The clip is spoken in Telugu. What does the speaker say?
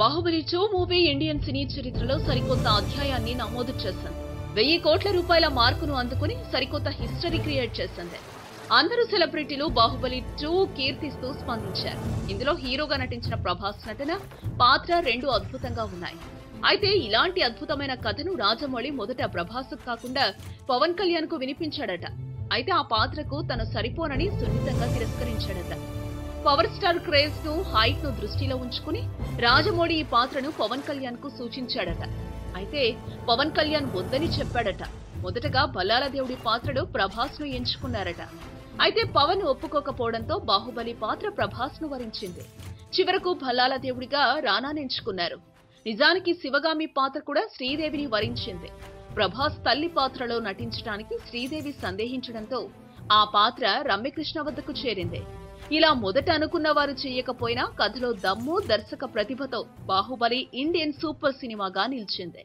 Baahubali two movie Indian cine చరిత్రలో సరికొత్త అధ్యాయాన్ని నమోదు చేసింది. వెయ్యి కోట్ల రూపాయల మార్కును అందుకుని సరికొత్త హిస్టరీ క్రియేట్ చేసింది. అందరూ సెలబ్రిటీలు బాహుబలి టూ కీర్తిస్తూ స్పందించారు. ఇందులో హీరోగా నటించిన ప్రభాస్ నటన పాత్ర రెండు అద్భుతంగా ఉన్నాయి. అయితే ఇలాంటి అద్భుతమైన కథను రాజమౌళి మొదట ప్రభాస్ కాకుండా పవన్ కళ్యాణ్కు వినిపించాడట. అయితే ఆ పాత్రకు తను సరిపోనని సున్నితంగా తిరస్కరించాడట. పవర్ స్టార్ క్రేజ్ను హైట్ను దృష్టిలో ఉంచుకుని రాజమౌళి ఈ పాత్రను పవన్ కళ్యాణ్కు సూచించాడట. అయితే పవన్ కళ్యాణ్ వద్దని చెప్పాడట. మొదటగా బల్లాల దేవుడి పాత్రలో ప్రభాస్ను ఎంచుకున్నారట. అయితే పవన్ ఒప్పుకోకపోవడంతో బాహుబలి పాత్ర ప్రభాస్ను వరించింది. చివరకు భల్లాల దేవుడిగా రానాని ఎంచుకున్నారు. నిజానికి శివగామి పాత్ర కూడా శ్రీదేవిని వరించింది. ప్రభాస్ తల్లి పాత్రలో నటించడానికి శ్రీదేవి సందేహించడంతో ఆ పాత్ర రమ్యకృష్ణ వద్దకు చేరింది. ఇలా మొదట అనుకున్న వారు చేయకపోయినా కథలో దమ్ము దర్శక ప్రతిభతో బాహుబలి ఇండియన్ సూపర్ సినిమాగా నిలిచింది.